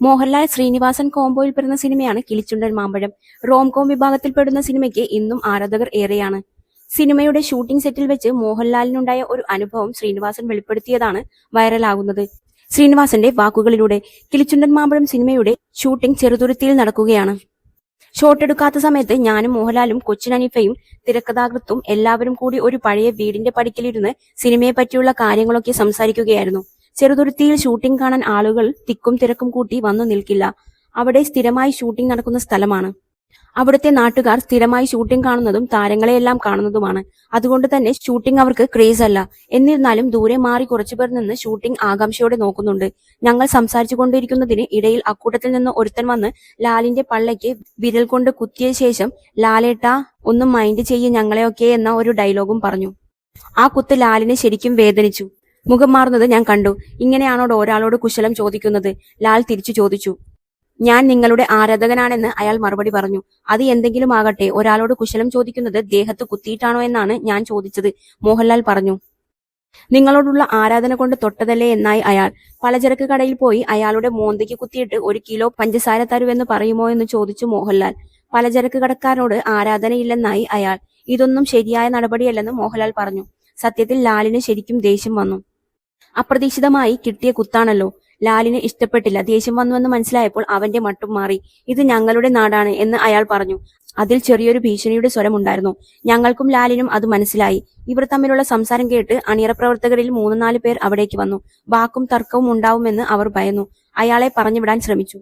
മോഹൻലാൽ ശ്രീനിവാസൻ കോംബോയിൽ പെടുന്ന സിനിമയാണ് കിളിച്ചുണ്ടൻ മാമ്പഴം. റോംകോം വിഭാഗത്തിൽപ്പെടുന്ന സിനിമയ്ക്ക് ഇന്നും ആരാധകർ ഏറെയാണ്. സിനിമയുടെ ഷൂട്ടിംഗ് സെറ്റിൽ വെച്ച് മോഹൻലാലിനുണ്ടായ ഒരു അനുഭവം ശ്രീനിവാസൻ വെളിപ്പെടുത്തിയതാണ് വൈറലാകുന്നത്. ശ്രീനിവാസന്റെ വാക്കുകളിലൂടെ കിളിച്ചുണ്ടൻ മാമ്പഴം സിനിമയുടെ ഷൂട്ടിംഗ് ചെറുതുരുത്തിയിൽ നടക്കുകയാണ്. ഷോട്ട് എടുക്കാത്ത സമയത്ത് ഞാനും മോഹൻലാലും കൊച്ചിൻ തിരക്കഥാകൃത്തും എല്ലാവരും കൂടി ഒരു പഴയ വീടിന്റെ പടിക്കലിരുന്ന് സിനിമയെ പറ്റിയുള്ള കാര്യങ്ങളൊക്കെ സംസാരിക്കുകയായിരുന്നു. ചെറുതുരുത്തിയിൽ ഷൂട്ടിംഗ് കാണാൻ ആളുകൾ തിക്കും തിരക്കും കൂട്ടി വന്നു നിൽക്കില്ല. അവിടെ സ്ഥിരമായി ഷൂട്ടിംഗ് നടക്കുന്ന സ്ഥലമാണ്. അവിടുത്തെ നാട്ടുകാർ സ്ഥിരമായി ഷൂട്ടിംഗ് കാണുന്നതും താരങ്ങളെയെല്ലാം കാണുന്നതുമാണ്. അതുകൊണ്ട് തന്നെ ഷൂട്ടിംഗ് അവർക്ക് ക്രേസ് അല്ല. എന്നിരുന്നാലും ദൂരെ മാറി കുറച്ചുപേർ നിന്ന് ഷൂട്ടിംഗ് ആകാംക്ഷയോടെ നോക്കുന്നുണ്ട്. ഞങ്ങൾ സംസാരിച്ചു കൊണ്ടിരിക്കുന്നതിന് ഇടയിൽ അക്കൂട്ടത്തിൽ നിന്ന് ഒരുത്തൻ വന്ന് ലാലിന്റെ പള്ളയ്ക്ക് വിരൽ കൊണ്ട് കുത്തിയ ശേഷം ലാലേട്ട ഒന്നും മൈൻഡ് ചെയ്യ ഞങ്ങളെയൊക്കെ എന്ന ഒരു ഡയലോഗും പറഞ്ഞു. ആ കുത്ത് ലാലിനെ ശരിക്കും വേദനിച്ചു. മുഖം മാറുന്നത് ഞാൻ കണ്ടു. ഇങ്ങനെയാണോ ഒരാളോട് കുശലം ചോദിക്കുന്നത്? ലാൽ തിരിച്ചു ചോദിച്ചു. ഞാൻ നിങ്ങളുടെ ആരാധകനാണെന്ന് അയാൾ മറുപടി പറഞ്ഞു. അത് എന്തെങ്കിലും ആകട്ടെ ഒരാളോട് കുശലം ചോദിക്കുന്നത് ദേഹത്ത് കുത്തിയിട്ടാണോ എന്നാണ് ഞാൻ ചോദിച്ചത് മോഹൻലാൽ പറഞ്ഞു. നിങ്ങളോടുള്ള ആരാധന കൊണ്ട് തൊട്ടതല്ലേ എന്നായി അയാൾ. പലചരക്ക് കടയിൽ പോയി അയാളുടെ മോന്തയ്ക്ക് കുത്തിയിട്ട് ഒരു കിലോ പഞ്ചസാര തരുവെന്ന് പറയുമോ എന്ന് ചോദിച്ചു മോഹൻലാൽ. പലചരക്ക് കടക്കാരനോട് ആരാധനയില്ലെന്നായി അയാൾ. ഇതൊന്നും ശരിയായ നടപടിയല്ലെന്ന് മോഹൻലാൽ പറഞ്ഞു. സത്യത്തിൽ ലാലിന് ശരിക്കും ദേഷ്യം വന്നു. അപ്രതീക്ഷിതമായി കിട്ടിയ കുത്താണല്ലോ. ലാലിന് ഇഷ്ടപ്പെട്ടില്ല. ദേഷ്യം വന്നുവെന്ന് മനസ്സിലായപ്പോൾ അവന്റെ മട്ടും മാറി. ഇത് ഞങ്ങളുടെ നാടാണ് എന്ന് അയാൾ പറഞ്ഞു. അതിൽ ചെറിയൊരു ഭീഷണിയുടെ സ്വരമുണ്ടായിരുന്നു ഞങ്ങൾക്കും ലാലിനും അത് മനസ്സിലായി. ഇവർ തമ്മിലുള്ള സംസാരം കേട്ട് അണിയറ പ്രവർത്തകരിൽ മൂന്ന് നാല് പേർ അവിടേക്ക് വന്നു. വാക്കും തർക്കവും ഉണ്ടാവുമെന്ന് അവർ ഭയന്നു. അയാളെ പറഞ്ഞുവിടാൻ ശ്രമിച്ചു.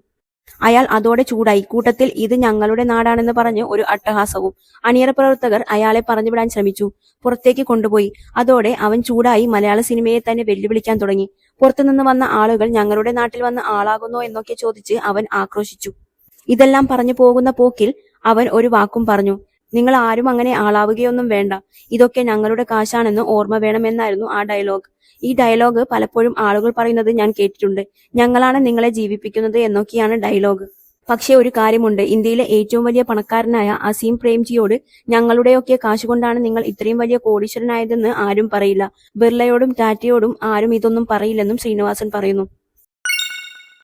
അയാൾ അതോടെ ചൂടായി. കൂട്ടത്തിൽ ഇത് ഞങ്ങളുടെ നാടാണെന്ന് പറഞ്ഞ് ഒരു അട്ടഹാസവും. അണിയറ പ്രവർത്തകർ അയാളെ പറഞ്ഞുവിടാൻ ശ്രമിച്ചു. പുറത്തേക്ക് കൊണ്ടുപോയി. അതോടെ അവൻ ചൂടായി മലയാള സിനിമയെ തന്നെ വെല്ലുവിളിക്കാൻ തുടങ്ങി. പുറത്തുനിന്ന് വന്ന ആളുകൾ ഞങ്ങളുടെ നാട്ടിൽ വന്ന ആളാകുന്നോ എന്നൊക്കെ ചോദിച്ച് അവൻ ആക്രോശിച്ചു. ഇതെല്ലാം പറഞ്ഞു പോകുന്ന പോക്കിൽ അവൻ ഒരു വാക്കും പറഞ്ഞു. നിങ്ങൾ ആരും അങ്ങനെ ആളാവുകയൊന്നും വേണ്ട. ഇതൊക്കെ ഞങ്ങളുടെ കാശാണെന്ന് ഓർമ്മ വേണമെന്നായിരുന്നു ആ ഡയലോഗ്. ഈ ഡയലോഗ് പലപ്പോഴും ആളുകൾ പറയുന്നത് ഞാൻ കേട്ടിട്ടുണ്ട്. ഞങ്ങളാണ് നിങ്ങളെ ജീവിപ്പിക്കുന്നത് എന്നൊക്കെയാണ് ഡയലോഗ്. പക്ഷേ ഒരു കാര്യമുണ്ട്. ഇന്ത്യയിലെ ഏറ്റവും വലിയ പണക്കാരനായ അസീം പ്രേംജിയോട് ഞങ്ങളുടെയൊക്കെ കാശുകൊണ്ടാണ് നിങ്ങൾ ഇത്രയും വലിയ കോടീശ്വരനായതെന്ന് ആരും പറയില്ല. ബിർളയോടും ടാറ്റയോടും ആരും ഇതൊന്നും പറയില്ലെന്നും ശ്രീനിവാസൻ പറയുന്നു.